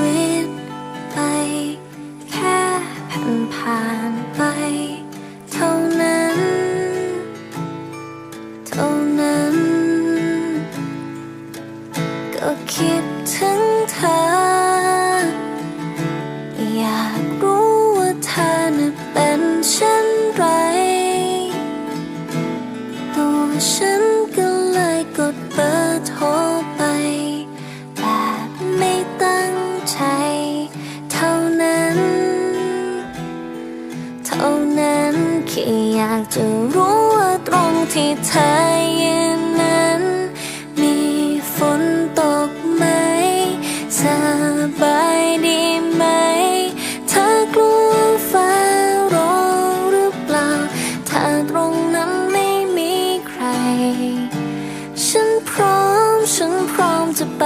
วิตไป แค่ผ่านผ่านไป เท่านั้น เท่านั้น ก็คิดถึงเธอ อยากรู้ว่าเธอน่ะเป็นเช่นไร ตัวฉัน จะรู้ว่าตรงที่เธอยืนนั้น มีฝนตกไหม สบายดีไหม เธอกลัวฟ้าร้องหรือเปล่า ถ้าตรงนั้นไม่มีใคร ฉันพร้อม ฉันพร้อมจะไป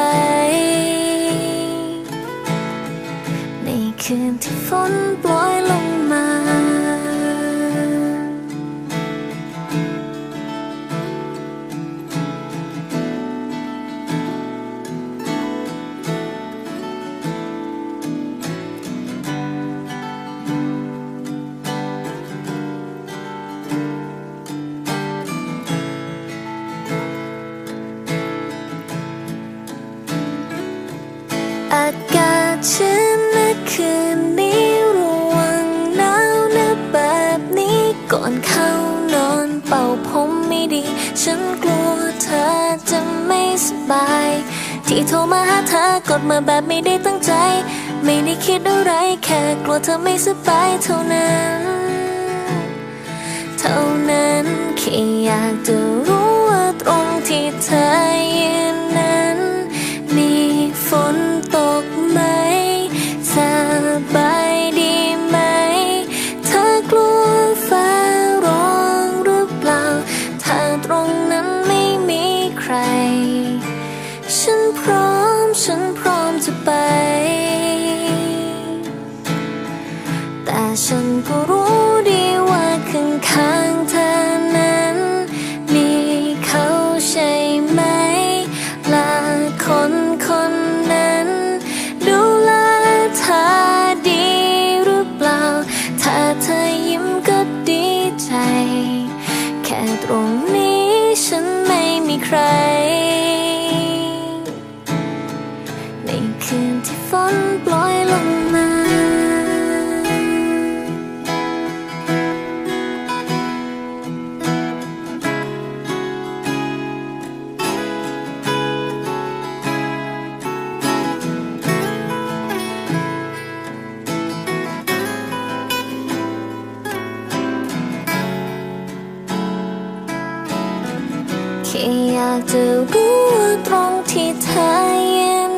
ในคืนที่ฝนโปรย อนเข้านอนเป่าผมไม่ดี ฉันกลัวเธอจะไม่สบาย ที่โทรมาหาเธอกดมาแบบไม่ได้ตั้งใจ ไม่ได้คิดอะไรแค่กลัวเธอไม่สบายเท่านั้น ฉันพร้อมจะไป แต่ฉันก็รู้ดีว่าข้างข้างเธอนั้น มีเขาใช่ไหม และคนคนนั้น ดูแลเธอดีหรือเปล่า ถ้าเธอยิ้มก็ดีใจ แค่ตรงนี้ฉันไม่มีใคร ฝนโปรยลงมา แค่อยากจะรู้ว่าตรงที่เธอยืนนั้ม